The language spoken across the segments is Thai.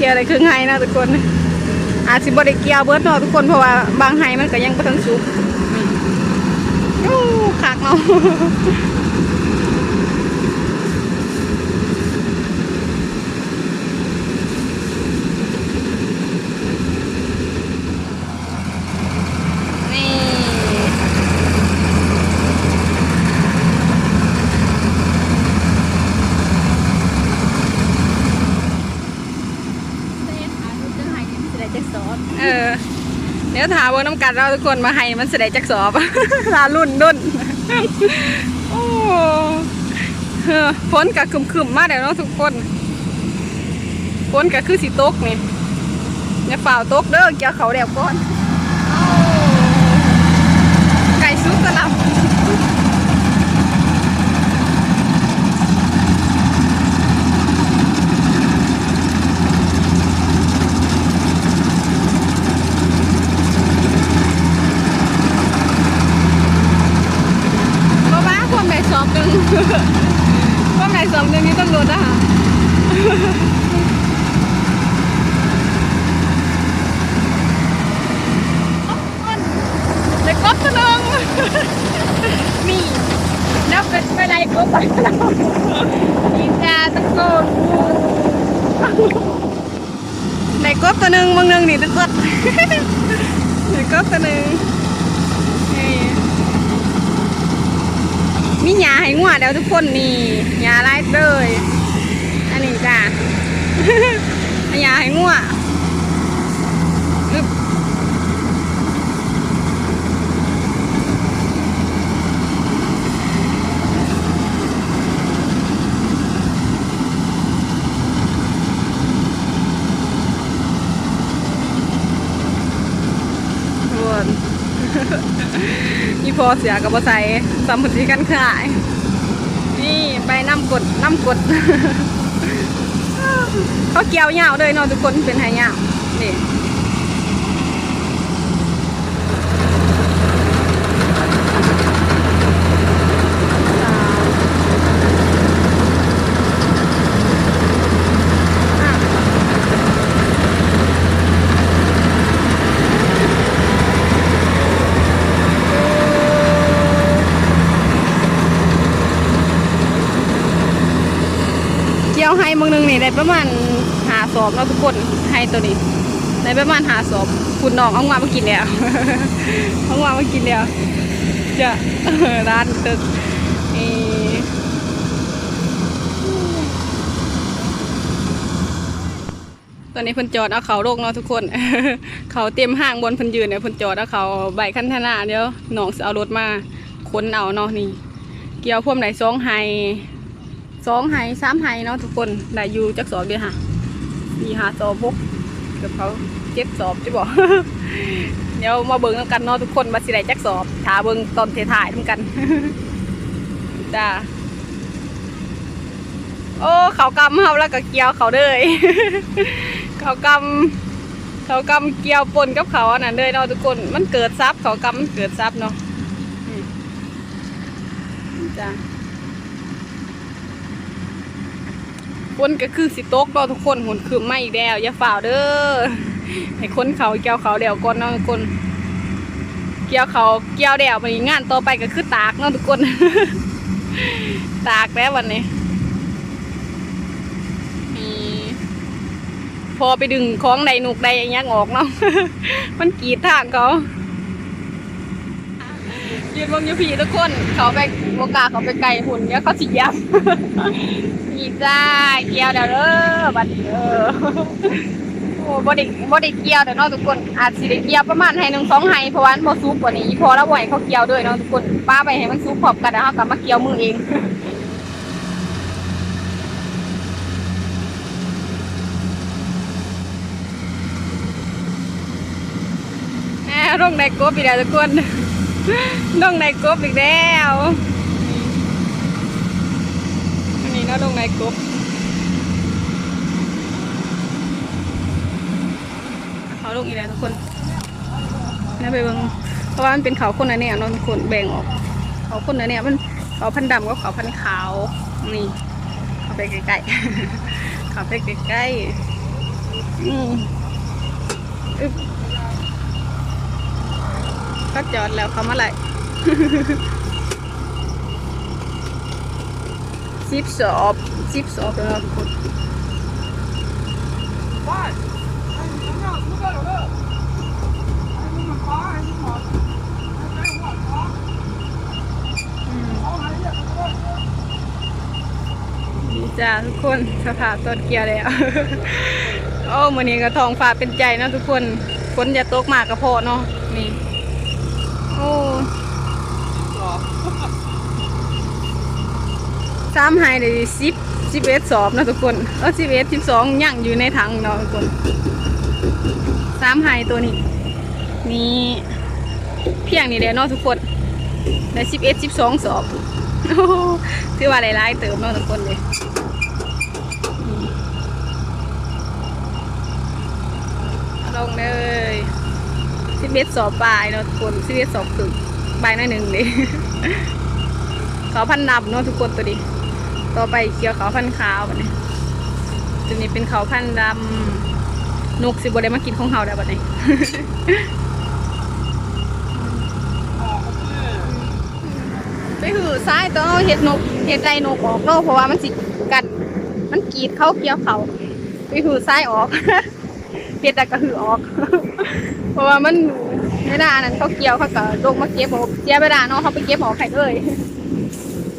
เกี่ยวอะไรครึ่งไฮนะทุกคน อาจสิบ่ได้เกี่ยวเบิดเนาะทุกคนเพราะว่าบางไฮมันก็ยังบ่ทันสุกนี่โอ้คักเนาะ เดี๋ยวถามว่าน้ำกัดเราทุกคนมาให้มันแสดงจักสอบลารุ่นดุนโอ้เออฝนกับคึมๆมากเดี๋ยวเนาะทุกคนฝนกับคือสีตกนี่เนี่ยฝ่าตกเด้อเกี่ยวเขาเดี๋ยวก่อนโอ้ไก่ซุกกระลำบ้าบ้าความไหนสอบหนึ่ง ความไหนสอบหนึ่งนี่ต้องลดอะค่ะเลยกบตัวหนึง นี่นับเป็นไปไรก บไปแล้วอีกาตะโกนในกบตัวหนึ่งบางหนึ่งนี่ตึกดในกบตัวหนึ่งนี่มีหยาให้งัวเดี๋ยวทุกคนนี่หยาไล่เลยอันนี้จ้าหยาให้งัวอึ๊ พอเสียกับภาษาสัมพันธ์กันขาย นี่ไปน้ำกดน้ำกด เขาเกี่ยวเหยาวเลยเนาะทุกคนเป็นไหเหยาวนี่อะ เกี่ยวให้ มึงนึงนี่ได้ประมาณหาสอบแล้วทุกคนให้ตัวนี้ได้ประมาณหาสอบคุณน้องเอามามากินแล้วเอามามากินแล้วจะร้านตึกนี่ตอนนี้พนจอดเอาเขาโลกเนาะทุกคน เขาเตรียมห้างบนพนยืนเนี่ยพนจอดเอาเขาใบคันธนาเดี๋ยวน้องเอารถมาค้นเอาเนาะนี่ เกี่ยวพวมไหนสองไฮ สองไฮสามไฮเนาะทุกคนได้อยู่จักสอบเดียวค่ะมีหาสอบพกกับเขาเจ็ดสอบจะบอกเดี๋ยวมาเบิ่งกันเนาะทุกคนมาสิได้จักสอบถาเบิ่งตอนเทถ่ายทำกันจ้าโอ้เขากำเฮาแล้วก็เกี่ยวเขาเลยเขากำเขากำเกี่ยวปนกับเขาอันนั้นเลยเนาะทุกคนมันเกิดซับเขากำมันเกิดซับเนาะจ้า นก็คือสิโต๊กเราทุกคนหุ่นคืมไม่อีกแล้วอย่าฝ่าวเด้อให้คนเขาเกี่ยวเขาเดี่ยวก่อนเนาะทุกคน เกี่ยวเขาเกี่ยวเดี่ยวไปงานต่อไปก็คือตากเนาะทุกคน ตากแล้ววันนี้พอไปดึงของใดหนุกใดอย่างเงี้ยออกเนาะ มันกีดทางเขา ยืนมองอยู่พี่ทุกคน เขาไปโมกาเขาไปไกลหุ่นเนี้ยเขาสิยับอีกจ้าเกียวเดี๋ยวเด้อบัดเด้อโอ้บ่ได้บ่ได้เกียวเดี๋ยวเนาะทุกคน อาจสิได้เกียวประมาณให้หนึ่งสองไห้เพราะว่ามันบ่ซุปกว่านี้พอแล้วบ่ให้เขาเกียวด้วยเนาะทุกคนป้าไปให้มันซุปพร้อมกันแล้วเฮากลับมาเกียวมือเองแหมร่องในกบอีกแล้วทุกคน ร่องในกบอีกแล้วอันนี้นะร่องในกบเขาลงอีกแล้วทุกคนนะไปเบิ่งเพราะว่ามันเป็นเขาคนอันเนี้ยนาะทุกคนแบ่งออก เขาคนอันเนี้ยมันเขาพันดำกับเขาพันขาวนี่เขาไปใกล้ๆเขาไปใกล้ๆอืมอึ๊บ ก็จอดแล้วเขามาไหลสิบสอบสิบสอบแล้วทุกคนดีจ้าทุกคนสภาพต้นเกียวแล้วโอ้มือนี้ก็ทองฟ้าเป็นใจนะทุกคนฝนจะตกมากกระเพาะเนาะนี่ โอ้สามไฮเลยสิบสิบเอ็ดสอบนะทุกคนเออสิบเอ็ดสิบสองย่างอยู่ในถังเนาะทุกคนสามไฮตัวนี้ นี่เพียงนี่เดียวเนาะทุกคนได้สิบเอ็ดสิบสองสอบถือว่าหลายๆเติมเนาะทุกคนเลยลงเลย สิบเอ็ดสอบปลายเนาะทุกคนสิบเอ็ดสอบถึงปลายหน้อยหนึ่งเลยเขาพันนับเนาะทุกคนตัวนี้ ต่อไปเขียวเขาพันขาวแบบนี้ตัวนี้เป็นเขาพันดำนกสิบได้มากินของเขาได้แบบนี้ไปหือซ้ายต้องเอาเห็ดนกเห็ดไรนกออกเนาะเพราะว่ามันสิกัดมันกีดเข้าเกี่ยวเขาไปหือซ้ายออกเห็ดแต่ก็หือออก เพราะว่ามันไม่ได้นั้นเขาเกี่ยวเขาก็ลงมาเก็บออกเสียเวลาเนาะเขาไปเก็บออกไข่เลย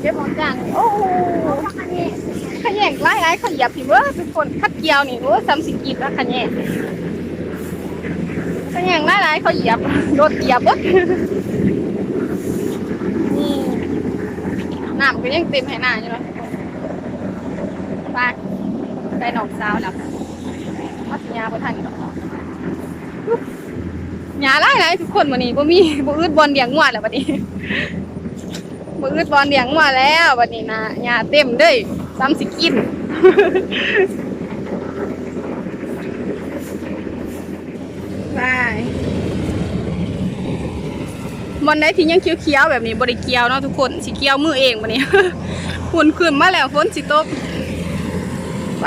เก็บออกจานโอ้โหขยงไล่ไล่เขาเหยียบพี่เว้อทุกคนคัดเกี่ยวนี่โอ้ซ้ำสิกรีดแล้วขยงขยงไล่ไล่เขาเหยียบโดดเหยียบเบิดนี่น้ำก็ยังเต็มให้หน้าอยู่เนาะไปไปหนองสาวแล้วมาสัญญาบ่ทันอีกหรอก หยาหลายหลายทุกคนวันนี้บ่มีบ่อึดบอลเลี้ยงงัวแล้วบัดนี้บ่อึดบอลเลี้ยงงัวแล้วบัดนี้นะหยาเต็มเด้ยซ้ำสิกินไปบอลได้ที่ยังเคี้ยวๆแบบนี้บริเกียวเนาะทุกคนสิเกียวมือเองบันนี้ฝนขึ้นมาแล้วฝนสิตกไป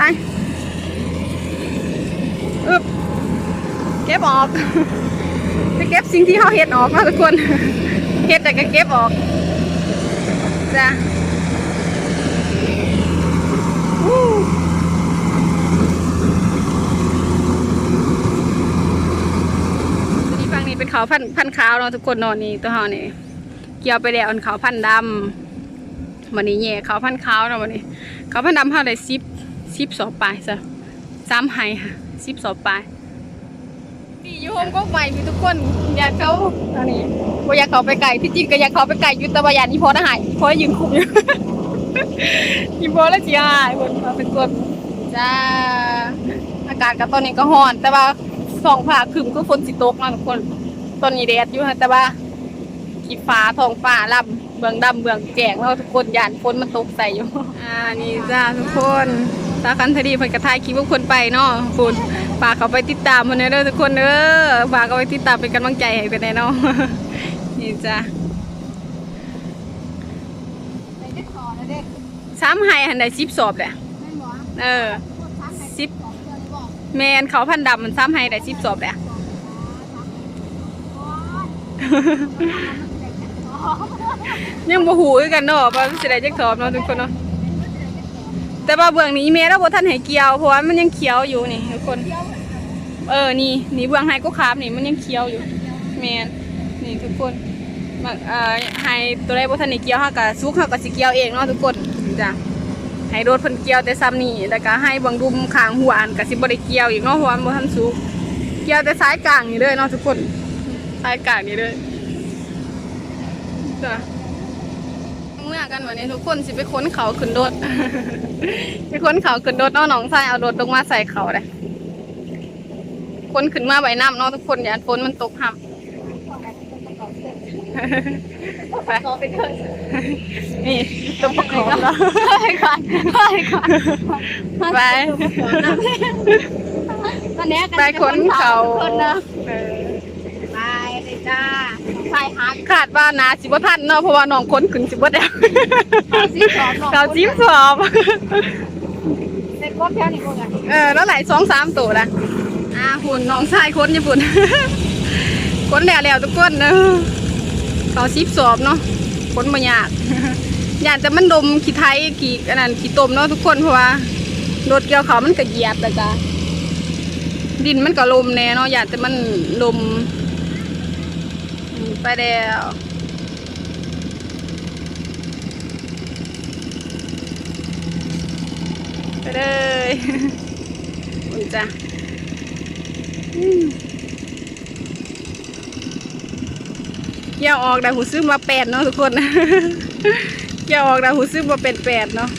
อึบเก็บออก เก็บสิ่งที่เขาเฮ็ดออกนะทุกคนเฮ็ดแต่ก็เก็บออกจ้ะอู้ตัวนี้ฝั่งนี้เป็นเขาพันพันขาวเนาะทุกคนนอนนี่ตัวเฮานี่เกี่ยวไปแล้วอันเขาพันดำวันนี้แย่เขาพันขาวเนาะวันนี้เขาพันดำเท่าไรสิบสิบสองปลายซะสามไฮค่ะสิบสองปลาย อยู่โฮมก็ใหม่พี่ทุกคนอยากเขาอันนี้บ่อยากเขาไปไก่ที่จริงก็อยากเขาไปไก่อยุตะวันยานอีพอทหารอีพอยืนคุมอยู่ อีพอแล้วจีหายคนมาเป็นคนจ้าอากาศก็ตอนนี้ก็ร้อน แต่ว่าสองผ่าครึมก็ฝนสิตกเนาะทุกคนตอนนี้แดดอยู่ค่ะแต่ว่าขีฟ้าทองฟ้าลำเบืองดำเบืองแจงแล้วทุกคนยานฝนมันตกใส่อยู่ อ่านี่จ้าทุกคน ตาคันทดีเพิ่นกระทายคลิปพวกคนไปเนาะคุณฝากเขาไปติดตามมันเด้อทุกคนเด้อฝากเขาไปติดตามเป็นกำลังใจให้กันแน่เนาะนี่จ้าซ้ำให้หันได้สิบสอบแหละเออสิบแมนเขาพันดำมันซ้ำให้ได้สิบสอบแหละยังบ่หูกันเนาะว่าสิได้จักสอบเนาะทุกคนเนาะ แต่ว่าเบื้องนี้แม่เราบ่ทันให้เกี่ยวเพราะว่ามันยังเขียวอยู่นี่ทุกคน เออนี่นี่เบื้องไฮก็คาบนี่มันยังเขียวอยู่แม่นนี่ทุกคนมันเอ่อไฮตัวใดบ่ทันได้เกี่ยวเฮาก็สุกเฮาก็สิเกี่ยวเองเนาะทุกคนจ้ะให้โดดเพิ่นเกี่ยวแต่ซ้ำนี่แล้วก็ให้เบิ่งดุมข้างหัวอันก็สิบ่ได้เกี่ยวอีกเนาะเพราะว่าบ่ทันสุกเกี่ยวแต่สายกลางนี่เด้อเนาะทุกคนสายกลางนี่เด้อจ้ะ เมื่อกันวันนี้ทุกคนสิไปค้นเขาขึ้นรถไปค้นเขาขึ้นรถเอาหนองทรายเอารถลงมาใส่เขาเลยค้นขึ้นมาใบน้ำเนาะทุกคนอย่าฝนมันตกห้ำไปขอไปเถอะนี่ตัวประกอบแล้วไปก่อนไปก่อนไปตอนนี้ไปค้นเขา จ้าไปหาขาดว่านาสิบทันเนาะเพราะว่าน้องค้นขึ้นสิบแล้วเขาซิสอบหน่อยเขาจิ้มสอบเป็นก้อนแค่นี้ก่อนเออแล้วไหลสองสามตัวละเอ่าหุ่นน้องชายคนญี่ปุ่นคนแล้วแล้วทุกคนเนอะเขาซิบสอบเนาะคนมายากอยากแต่มันดมขี้ไทยขี้อันนั้นขี้ตมเนาะทุกคนเพราะว่ารถเกี่ยวเขามันก็เหยียบแต่จ้ะดินมันก็ลมแน่เนาะอยากแต่มันลมอืม ไปแล้วไปเลยอุ่นจ้ะอืมเกี่ยวออกได้หูซึมมาแปดเนาะทุกคนเกี่ยวออกได้หูซึมมาเป็นแปดเนาะ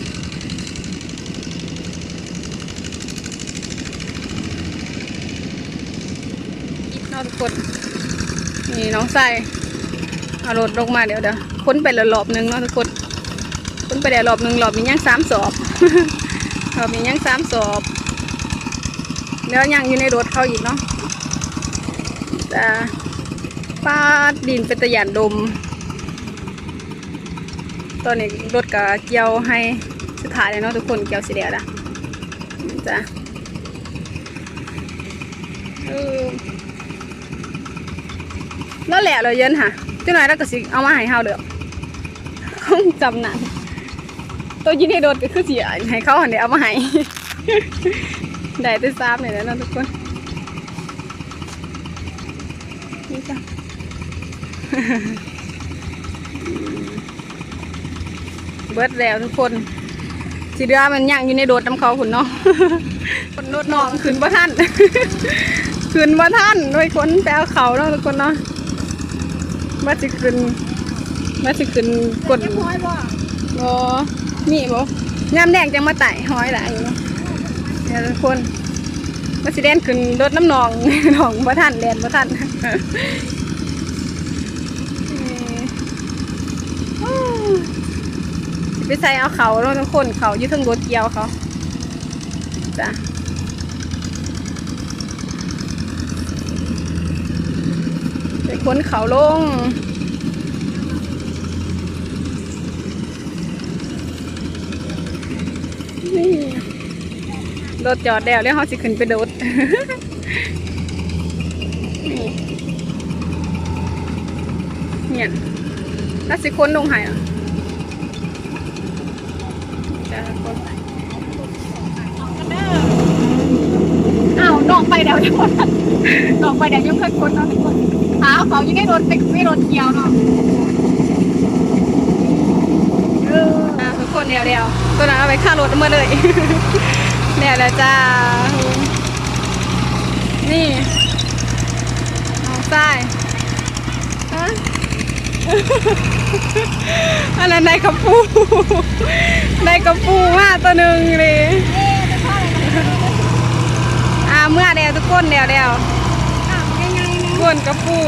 เนาะทุกคน นี่น้องใส่เอารถลงมาเดี๋ยวเดี๋ยวค้นไปแล้วรอบหนึ่งเนาะทุกคนค้นไปแล้วรอบหนึ่งรอบนี้ยังสามสอบรอบนี้ยังสามสอบแล้วยังอยู่ในรถเขาอีกเนาะแต่ป้าดินเป็นตะหยานดม ตอนนี้รถกับเกียวให้สุดท้ายเลยเนาะทุกคนเกียวสีแดงละจ้ะเออ แล้วแหละเลยเย็นค่ะเจ้าหน่อยแล้วก็สิเอามาให้เฮาเด้อคงจำนังตัวยินในรถก็คือสิให้เขาหันเดี๋ยวเอามาให้ได้ต่ทราบเนี่ยนะทุกคนนี่จ้ะเบิดแล้วทุกคนสีเดือมันย่างอยู่ในโดดน้ำเขาขุนเนาะคนโดดนองขึ้นบ่ท่านขึ้นบ่ท่านด้วยคนแปลเขาเนาะทุกคนเนาะ มาสิขึ้นมาสิขึ้นกดเรียบร้อยบ่บ่มีบ่ยามแดงจังมาไต่ห้อยหลายอยู่เนาะเนี่ยทุกคนมาสิเล่นขึ้นรถน้ำนองนองบ่ท่านแลนบ่ท่านไปใส่เอาเขาเนาะทุกคนเขายู่เทั้งรถเกียวเขาจ้ะ พ้นเขาลง นี่รถจอดแล้วแล้วเขาสิขึ้นไปโดดเนี่ยถ้าสิค้นลงหายอะจะค้นอ้าวน้องไปเดี๋ยวทุกคนน้องไปเดี๋ยวยังเคยคนนาะทุกคน หาเขายังได้รถไปไม่รถเกี่ยวเนาะเอออะทุกคนเดี๋ยวเดี๋ยวตัวนั้นเอาไปค่ารถมาเลยเดี๋ยวแล้วจ้า นี่น้องทรายฮะ อันนั้นในกระปูในกระปูมากตัวหนึ่งเลยเอ๊ะเป็นเพราะอะไรนะอ่าเมื่อเดียวทุกคนเดียวเดียว อ้าวยังไงนะ ก วนกระปู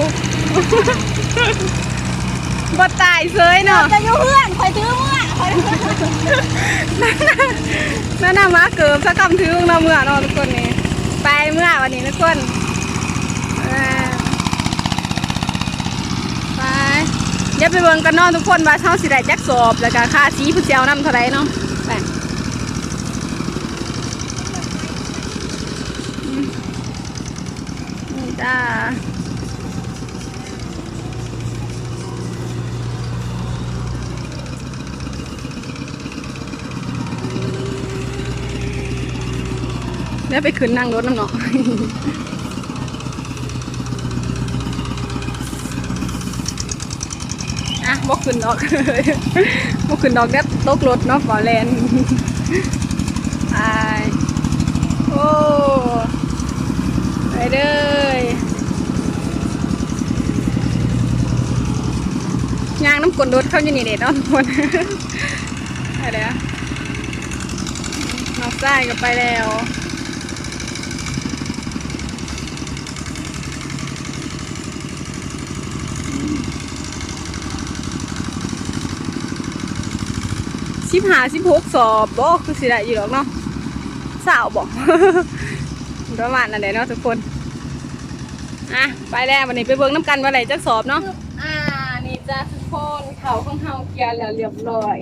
บ่ตายเซยเนาะจะอยู่เพื่อนคอยซื้อเมื่อคอยซื้อนั่นน่ะมาเกิบสักคำถือของเราเมื่อเนาะทุกคนนี่ไปเมื่อวันนี้ทุกคนไปเดี๋ยวไปเบิ่งกันเนาะทุกคนว่าเท่าสิได้แจ็คสอบแล้วก็ค่าสีผู้เจ้าน้ำเท่าไรเนาะไปนี่จ้า เดี๋ยวไปขึ้นนั่งรถน้ำเนาะอะบอกขึ้นดอกบอกขึ้นดอกเด็ดตกรถเนาะฝอแลนไปโอ้ไปเลยยางน้ำกลนรถเข้าอยู่นี่เด็ดเนาะทุกคนไปแล้วนอกใต้ก็ไปแล้ว สิบหาสิบหกสอบบ่คือสิได้อยู่หรอกเนาะสาวบอกประมาณนั้นแหละเนาะทุกคนอะไปแล้ววันนี้ไปเบิ่งน้ำกันว่าไหนจะสอบเนาะอ่านี่จ้าทุกคนเขาของเฮาเกียร์แล้วเรียบร้อย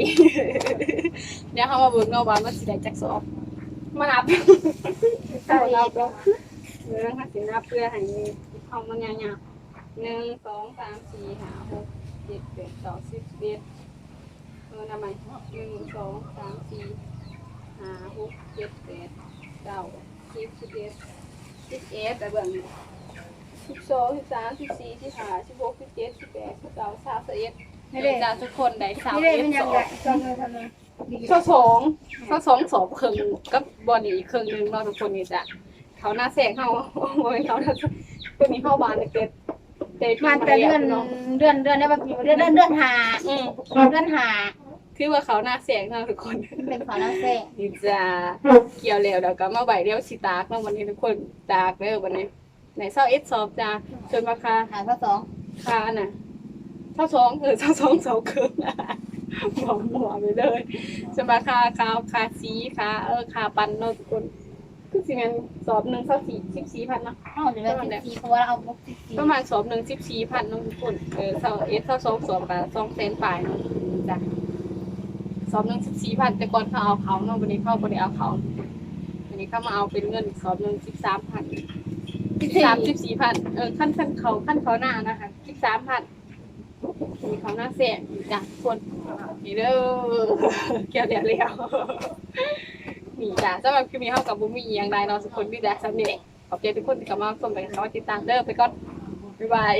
เดี๋ยวเฮามาเบิ่งเนาะว่ามันสิได้จักสอบมานับมานับแล้วเรื่องค่ะสินนับเพื่อให้เข้ามันยาวๆหนึ่งสองสามสี่ห้าหกเจ็ดแปดเก้าสิบสิบเอ็ด เออทำไมหนึ่งสองสามสี่ห้าหกเจ็ดแปดเก้าสิบสิบเอ็ดสิบเอ็ดแต่เบื้องสิบสองสิบสามสิบสี่สิบห้าสิบหกสิบเจ็ดสิบแปดสิบเก้าสามสิบเอ็ดให้ได้จ้าทุกคนได้สามนี่เอ็เลยดมันยัสงองไงจำเลยจำเลยข้อสองข้อสองสอบครึ่งกับบอลอีกครึ่งหนึงเนาะทุกคนนี่จ้ะเขาหน้าแสงเขาโอ้ยเขาหน้าตัวนี้เข้าบานเต็ดเต็ดมันแต่เดือนเดือนเดือนได้ป่ะพี่เดือนเดือนเดือนหาเดือนหา คือว่าเขาหน้าแสงเนาะทุกคนเป็นขาวน้ำแซ่นี่จ้ะเกี่ยวแล้วเดี๋ยวก็มาใบเดียวสิตากเนาะวันนี้ทุกคนตากเด้อวันนี้ไหนเศร้าเอสสอบจ้ะจนมาคาหาข้อสองคาน่ะเศร้าสองเออเศร้าสองเศร้าครึ่งนะหมอหมอไปเลยจนมาคาคาคาสีคาเออคาปันเนาะทุกคนคือสิแม่นสอบหนึ่งเท่าสี่สิบสี่พันเนาะเอาเดี๋ยวแบบสิบสี่เพราะว่าเอาบุกสิบสี่ประมาณสอบหนึ่งสิบสี่พันเนาะทุกคนเออเท่าเอสเท่าสองสอบกับสองแสนปลายเนาะจ้ะ สอบหนึ่งสิบสี่พันแต่ก่อนเขาเอาเขาเนาะวันนี้เขาบริเอาเขาวันนี้เขามาเอาเป็นเงินสอบหนึ่งสิบสามพันสิบสามสิบสี่พันเออขั้นขั้นเขาขั้นเขาหน้านะคะสิบสามพันมีเขาหน้าเสียจ้ะทุกคนนี่เด้อเกี่ยวเดียวเลี้ยวนี่จ้ะสำหรับคลิปนี้เฮากับบุมีอย่างใดเนาะทุกคนมีแต่สำเนียงขอบใจทุกคนที่เข้ามาชมไปเขาติดตามเด้อไปก่อนบ๊ายบาย